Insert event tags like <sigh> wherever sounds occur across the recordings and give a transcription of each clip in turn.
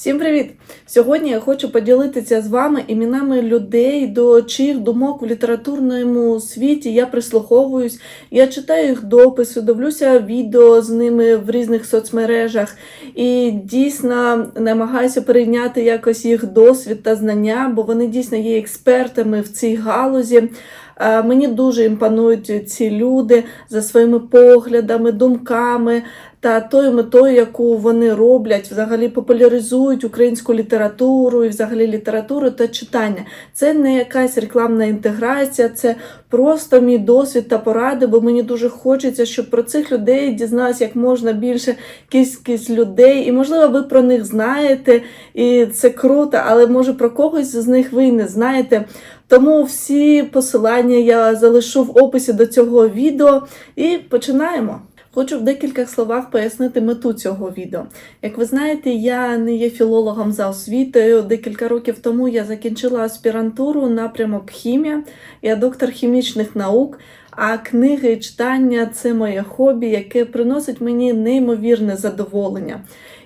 Всім привіт! Сьогодні я хочу поділитися з вами іменами людей, до чиїх думок в літературному світі я прислуховуюсь. Я читаю їх дописи, дивлюся відео з ними в різних соцмережах і дійсно намагаюся перейняти якось їх досвід та знання, бо вони дійсно є експертами в цій галузі. Е, Мені дуже імпонують ці люди за своїми поглядами, думками та тою метою, яку вони роблять, взагалі популяризують українську літературу і взагалі літературу та читання. Це не якась рекламна інтеграція, це просто мій досвід та поради, бо мені дуже хочеться, щоб про цих людей дізналася як можна більше кількість людей. І, можливо, ви про них знаєте, і це круто, але може про когось з них ви не знаєте. Тому всі посилання я залишу в описі до цього відео і починаємо. Хочу в декілька словах пояснити мету цього відео. Як ви знаєте, я не є філологом за освітою. Декілька років тому я закінчила аспірантуру напрямок хімія, я доктор хімічних наук. А книги і читання це моє хобі, яке приносить мені неймовірне задоволення.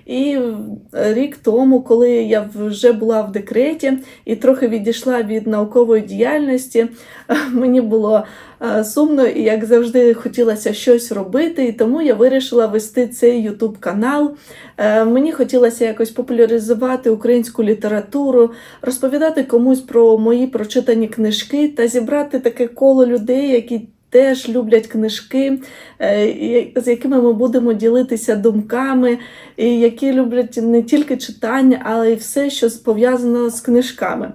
І рік тому, коли я вже була в декреті і трохи відійшла від наукової діяльності, <laughs> мені було е, сумно і, як завжди, хотілося щось робити, і тому я вирішила вести цей YouTube канал. Е, Мені хотілося якось популяризувати українську літературу, розповідати комусь про мої прочитані книжки та зібрати таке коло людей, які теж люблять книжки, е, з якими ми будемо ділитися думками, і які люблять не тільки читання, але й все, що пов'язано з книжками.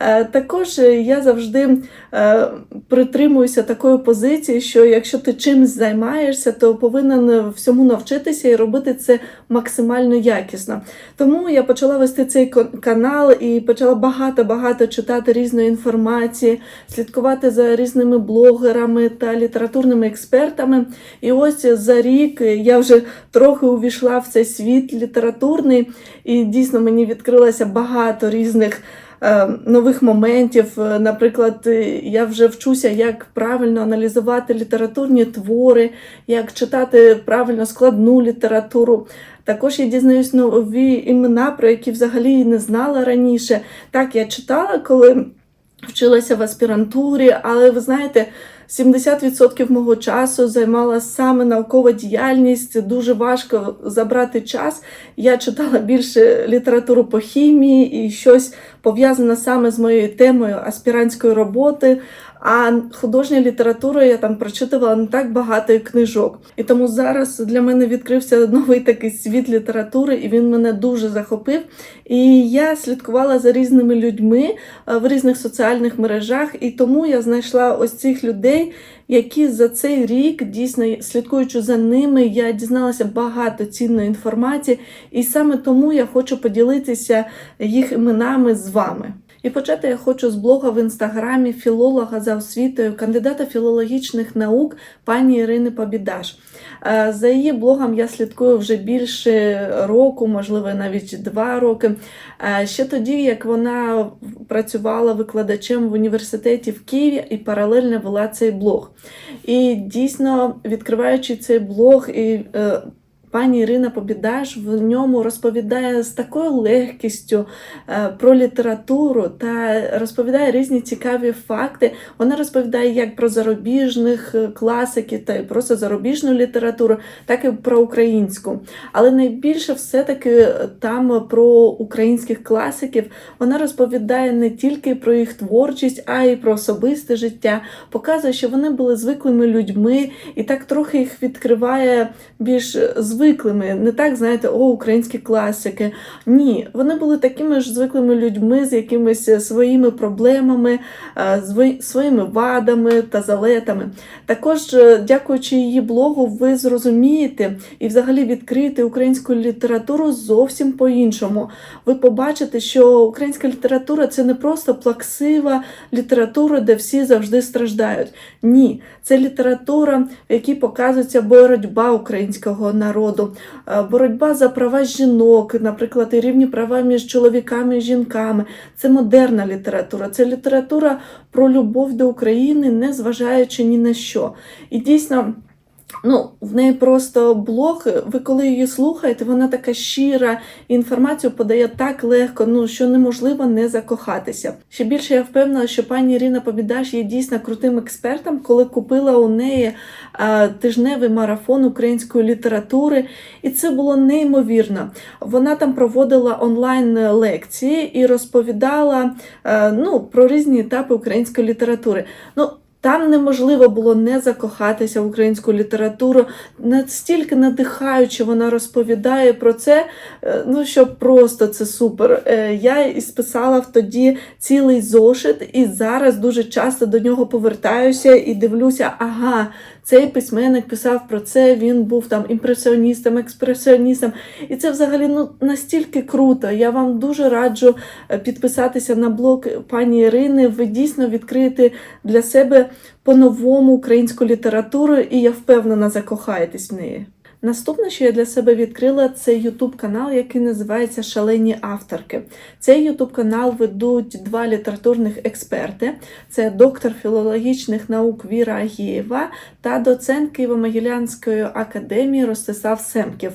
Е, Також е, я завжди е, притримуюся такої позиції, що якщо ти чимось займаєшся, то повинен всьому навчитися і робити це максимально якісно. Тому я почала вести цей канал і почала багато-багато читати різної інформації, слідкувати за різними блогерами та літературними експертами. І ось за рік я вже трохи увійшла в цей світ літературний, і дійсно мені відкрилося багато різних. Е, Нових моментів, Е, наприклад, е, я вже вчуся, як правильно аналізувати літературні твори, як читати правильно складну літературу. Також я дізнаюсь нові імена, про які взагалі не знала раніше. Так, я читала, коли вчилася в аспірантурі, але ви знаєте, 70% мого часу займала саме наукова діяльність. Дуже важко забрати час. Я читала більше літературу по хімії і щось пов'язане саме з моєю темою аспірантської роботи. А художня література я там прочитувала не так багато книжок. І тому зараз для мене відкрився новий такий світ літератури, і він мене дуже захопив. І я слідкувала за різними людьми е, в різних соціальних мережах, і тому я знайшла ось цих людей, які за цей рік, дійсно слідкуючи за ними, я дізналася багато цінної інформації, і саме тому я хочу поділитися їх іменами з вами. І почати я хочу з блога в інстаграмі філолога за освітою, кандидата філологічних наук пані Ірини Побідаш. Е, За її блогом я слідкую вже більше року, можливо, навіть два роки. Е, Ще тоді, як вона працювала викладачем в університеті в Києві і паралельно вела цей блог. І дійсно, відкриваючи цей блог і е, Пані Ірина Побідаш в ньому розповідає з такою легкістю е, про літературу та розповідає різні цікаві факти. Вона розповідає як про зарубіжних е, класиків та просто зарубіжну літературу, так і про українську. Але найбільше все-таки там про українських класиків вона розповідає не тільки про їх творчість, а й про особисте життя. Показує, що вони були звиклими людьми, і так трохи їх відкриває більш звиклими. Не так, знаєте, о, українські класики. Ні, вони були такими ж звиклими людьми з якимись своїми проблемами, е, своїми вадами та залетами. Також, е, дякуючи її блогу, ви зрозумієте і взагалі відкриєте українську літературу зовсім по-іншому. Ви побачите, що українська література це не просто плаксива література, де всі завжди страждають. Ні, це література, в якій показується боротьба українського народу, е, боротьба за права жінок, наприклад, і рівні права між чоловіками і жінками. Це модерна література, це література про любов до України, не зважаючи ні на що. І дійсно. Ну, в неї просто блог, ви коли її слухаєте, вона така щира, інформацію подає так легко, ну що неможливо не закохатися. Ще більше я впевнена, що пані Ірина Побідаш є дійсно крутим експертом, коли купила у неї а, тижневий марафон української літератури, і це було неймовірно. Вона там проводила онлайн лекції і розповідала а, ну, про різні етапи української літератури. Ну, там неможливо було не закохатися в українську літературу. Настільки надихаюче вона розповідає про це, е, ну що просто це супер. Е, Я і списала тоді цілий зошит, і зараз дуже часто до нього повертаюся і дивлюся, ага, цей письменник писав про це, він був там імпресіоністом, експресіоністом. І це взагалі ну, настільки круто. Я вам дуже раджу е, підписатися на блог пані Ірини. Ви дійсно відкриєте для себе по-новому українську літературу, і я впевнена, закохаєтесь в неї. Наступне, що я для себе відкрила, це YouTube канал, який називається Шалені авторки. Цей YouTube канал ведуть два літературних експерти: це доктор філологічних наук Віра Агієва та доцент Києво-Могилянської академії Ростислав Семків.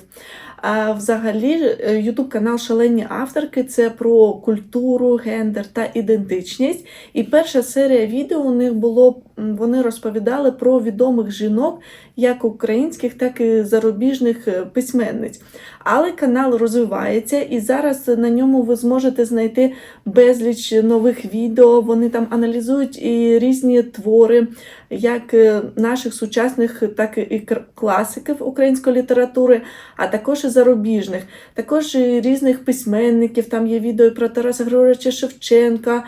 А взагалі, YouTube канал Шалені авторки це про культуру, гендер та ідентичність. І перша серія відео у них було вони розповідали про відомих жінок, як українських, так і зарубіжних е, письменниць. Але канал розвивається, і зараз на ньому ви зможете знайти безліч нових відео. Вони там аналізують і різні твори, як е, наших сучасних, так і класиків української літератури, а також і зарубіжних, також і різних письменників. Там є відео і про Тараса Григоровича Шевченка,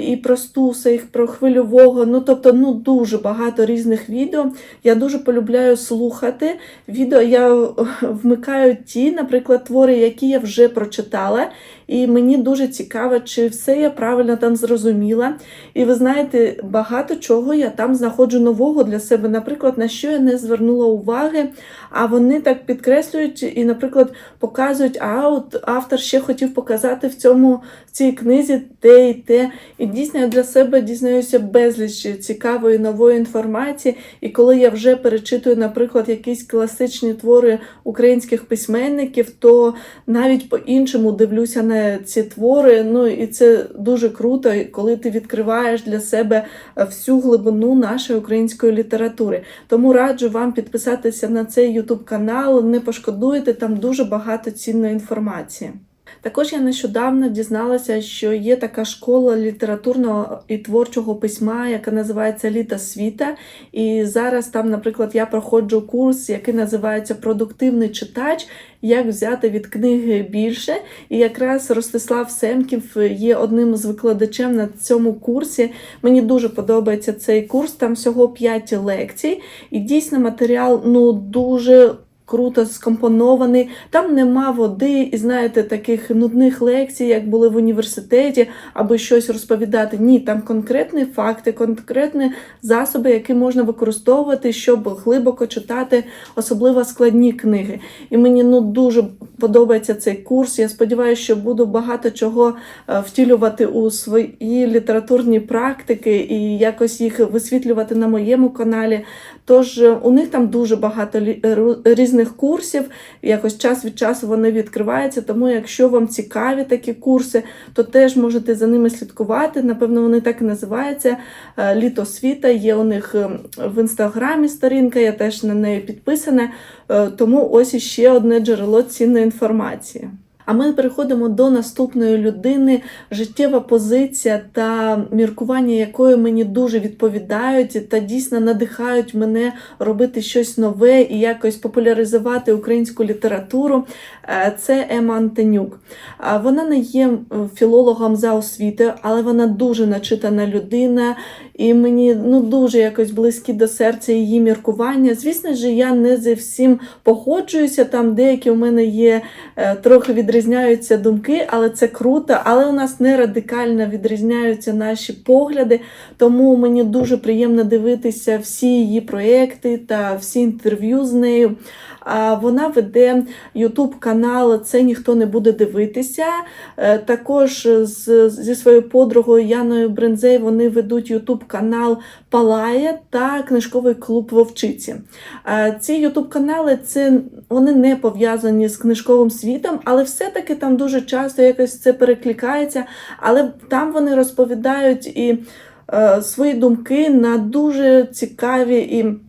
і про Стуса, і про хвильового. Ну тобто, ну дуже багато різних відео. Я дуже полюбляю слухати відео. Я е, вмикаю ті, наприклад, твори, які я вже прочитала. І мені дуже цікаво, чи все я правильно там зрозуміла. І ви знаєте, багато чого я там знаходжу нового для себе, наприклад, на що я не звернула уваги. А вони так підкреслюють і, наприклад, показують, а от автор ще хотів показати в цьому в цій книзі те і те. І дійсно я для себе дізнаюся безліч цікавої нової інформації. І коли я вже перечитую, наприклад, якісь класичні твори українських письменників, то навіть по-іншому дивлюся на ці твори. Ну і це дуже круто, коли ти відкриваєш для себе всю глибину нашої української літератури. Тому раджу вам підписатися на цей YouTube канал, не пошкодуєте, там дуже багато цінної інформації. Також я нещодавно дізналася, що є така школа літературного і творчого письма, яка називається Літа світа. І зараз там, наприклад, я проходжу курс, який називається Продуктивний читач. Як взяти від книги більше, і якраз Ростислав Семків є одним з викладачем на цьому курсі. Мені дуже подобається цей курс. Там всього 5 лекцій, і дійсно матеріал ну дуже круто скомпонований. Там нема води, і знаєте, таких нудних лекцій, як були в університеті, аби щось розповідати. Ні, там конкретні факти, конкретні засоби, які можна використовувати, щоб глибоко читати, особливо складні книги. І мені ну дуже подобається цей курс. Я сподіваюся, що буду багато чого е, втілювати у свої літературні практики і якось їх висвітлювати на моєму каналі. Тож е, у них там дуже багато ру- різних курсів, якось час від часу вони відкриваються. Тому, якщо вам цікаві такі курси, то теж можете за ними слідкувати. Напевно, вони так і називаються. Е, Літо світа. Є у них е, в інстаграмі сторінка, я теж на неї підписана. Е, Тому ось іще одне джерело цінної інформації. А ми переходимо до наступної людини, життєва позиція та міркування якої мені дуже відповідають та дійсно надихають мене робити щось нове і якось популяризувати українську літературу. Е, Це Ема Антонюк. А Вона не є філологом за освітою, але вона дуже начитана людина, і мені ну дуже якось близькі до серця її міркування. Звісно ж, я не зі всім погоджуюся. Там деякі у мене є е, трохи відрізняються відрізняються думки, але це круто. Але у нас не радикально відрізняються наші погляди. Тому мені дуже приємно дивитися всі її проекти та всі інтерв'ю з нею. Вона веде YouTube канал Це ніхто не буде дивитися. Е, Також з, зі своєю подругою Яною Брензей вони ведуть YouTube канал Палає та книжковий клуб Вовчиці. Е, Ці YouTube канали це вони не пов'язані з книжковим світом, але все-таки там дуже часто якось це перекликається. Але там вони розповідають і е, свої думки на дуже цікаві і.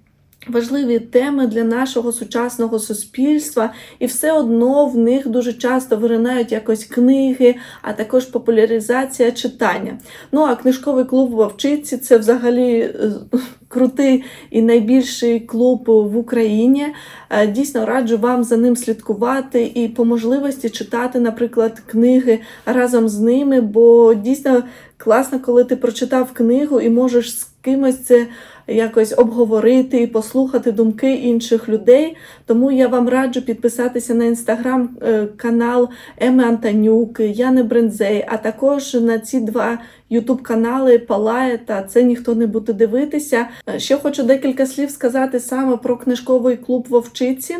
Важливі теми для нашого сучасного суспільства, і все одно в них дуже часто виринають якось книги, а також популяризація читання. Ну а книжковий клуб Вовчиці це взагалі е, <laughs> крутий і найбільший клуб в Україні. Е, Дійсно раджу вам за ним слідкувати і по можливості читати, наприклад, книги разом з ними, бо дійсно класно, коли ти прочитав книгу і можеш з кимось це якось обговорити і послухати думки інших людей. Тому я вам раджу підписатися на інстаграм е, канал Еми Антонюк, Яни Брензей, а також на ці два ютуб канали Палає та це ніхто не буде дивитися. Е, Ще хочу декілька слів сказати саме про книжковий клуб Вовчиці.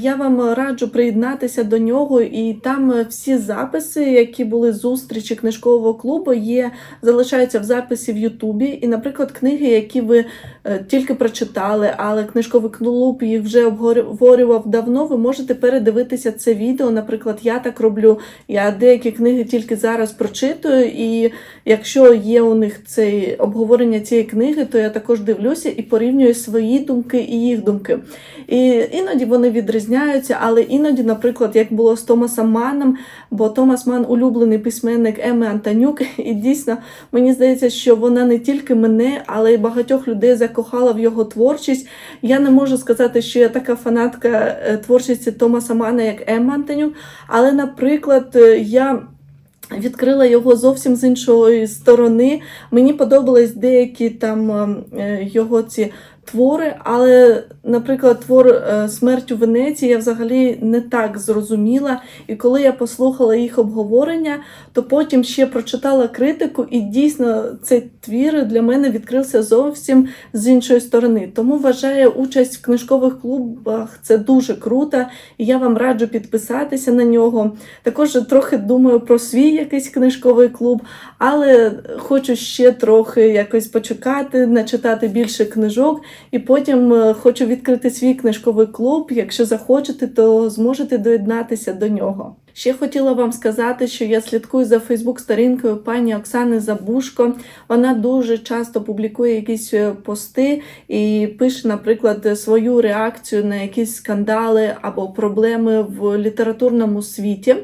Я вам раджу приєднатися до нього, і там всі записи, які були зустрічі книжкового клубу, є залишаються в записі в Ютубі. І, наприклад, книги, які ви е, тільки прочитали, але книжковий клуб їх вже обговорював давно. Ви можете передивитися це відео. Наприклад, я так роблю. Я деякі книги тільки зараз прочитую, і якщо є у них це обговорення цієї книги, то я також дивлюся і порівнюю свої думки і їх думки. І іноді вони відрізняються, але іноді, наприклад, як було з Томасом Маном, бо Томас Ман улюблений письменник Еми Антонюк, <laughs> і дійсно мені здається, що вона не тільки мене, але й багатьох людей закохала в його творчість. Я не можу сказати, що я така фанатка е, творчості Томаса Мана, як Емма Антонюк, але, наприклад, е, я. Відкрила його зовсім з іншої сторони. Мені подобались деякі там е, його ці твори, але, наприклад, твор е, Смерть у Венеції я взагалі не так зрозуміла. І коли я послухала їх обговорення, то потім ще прочитала критику, і дійсно цей твір для мене відкрився зовсім з іншої сторони. Тому вважаю участь в книжкових клубах це дуже круто, і я вам раджу підписатися на нього. Також трохи думаю про свій якийсь книжковий клуб, але хочу ще трохи якось почекати, начитати більше книжок. І потім е, хочу відкрити свій книжковий клуб. Якщо захочете, то зможете доєднатися до нього. Ще хотіла вам сказати, що я слідкую за Фейсбук-сторінкою пані Оксани Забушко. Вона дуже часто публікує якісь е, пости і пише, наприклад, свою реакцію на якісь скандали або проблеми в літературному світі.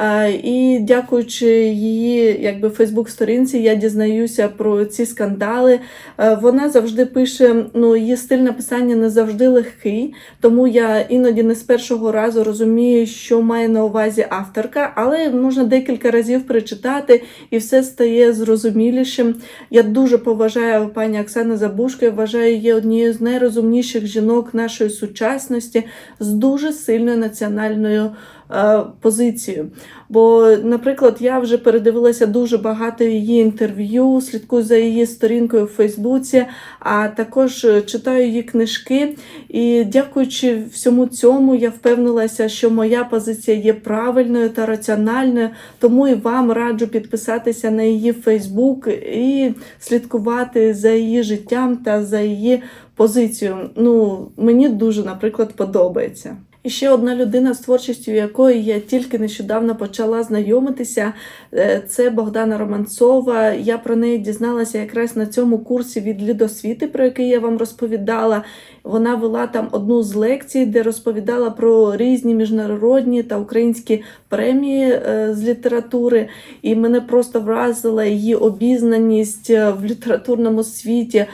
Е, І дякуючи її якби Фейсбук-сторінці, я дізнаюся про ці скандали. Е, Вона завжди пише, ну її стиль написання не завжди легкий, тому я іноді не з першого разу розумію, що має на увазі авторка, але можна декілька разів прочитати і все стає зрозумілішим. Я дуже поважаю пані Оксану Забушко, я вважаю її однією з найрозумніших жінок нашої сучасності з дуже сильною національною е, позицією. Бо, наприклад, я вже передивилася дуже багато її інтерв'ю, слідкую за її сторінкою в Фейсбуці, а також е, читаю її книжки. І дякуючи всьому цьому, я впевнилася, що моя позиція є правильною та раціональною. Тому і вам раджу підписатися на її Фейсбук і слідкувати за її життям та за її позицією. Ну, мені дуже, наприклад, подобається. І ще одна людина з творчістю, якої я тільки нещодавно почала знайомитися, е, це Богдана Романцова. Я про неї дізналася якраз на цьому курсі від лідосвіти, про який я вам розповідала. Вона вела там одну з лекцій, де розповідала про різні міжнародні та українські премії е, з літератури. І мене просто вразила її обізнаність е, в літературному світі.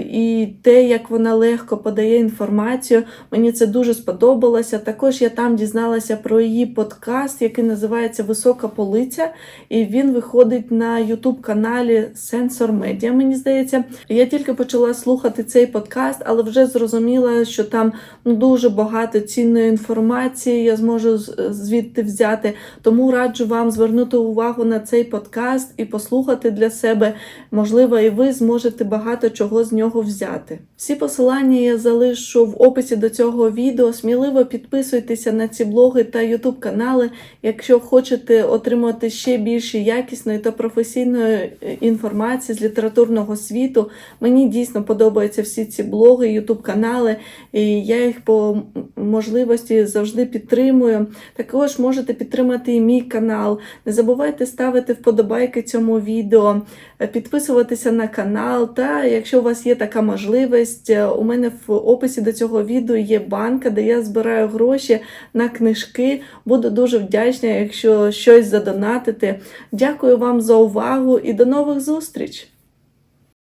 І те, як вона легко подає інформацію. Мені це дуже сподобалося. Також я там дізналася про її подкаст, який називається Висока полиця, і він виходить на youtube каналі Sensor Media, мені здається. Я тільки почала слухати цей подкаст, але вже зрозуміла, що там ну, дуже багато цінної інформації я зможу звідти взяти. Тому раджу вам звернути увагу на цей подкаст і послухати для себе. Можливо, і ви зможете багато чого з нього взяти. Всі посилання я залишу в описі до цього відео. Сміливо підписуйтеся на ці блоги та ютуб канали, якщо хочете отримати ще більше якісної та професійної е, інформації з літературного світу. Мені дійсно подобаються всі ці блоги, ютуб канали, і я їх по можливості завжди підтримую. Також можете підтримати і мій канал. Не забувайте ставити вподобайки цьому відео, е, підписуватися на канал. Та якщо у вас є така можливість, е, у мене в описі до цього відео є банка, де я збираю гроші на книжки. Буду дуже вдячна, якщо щось задонатите. Дякую вам за увагу і до нових зустріч!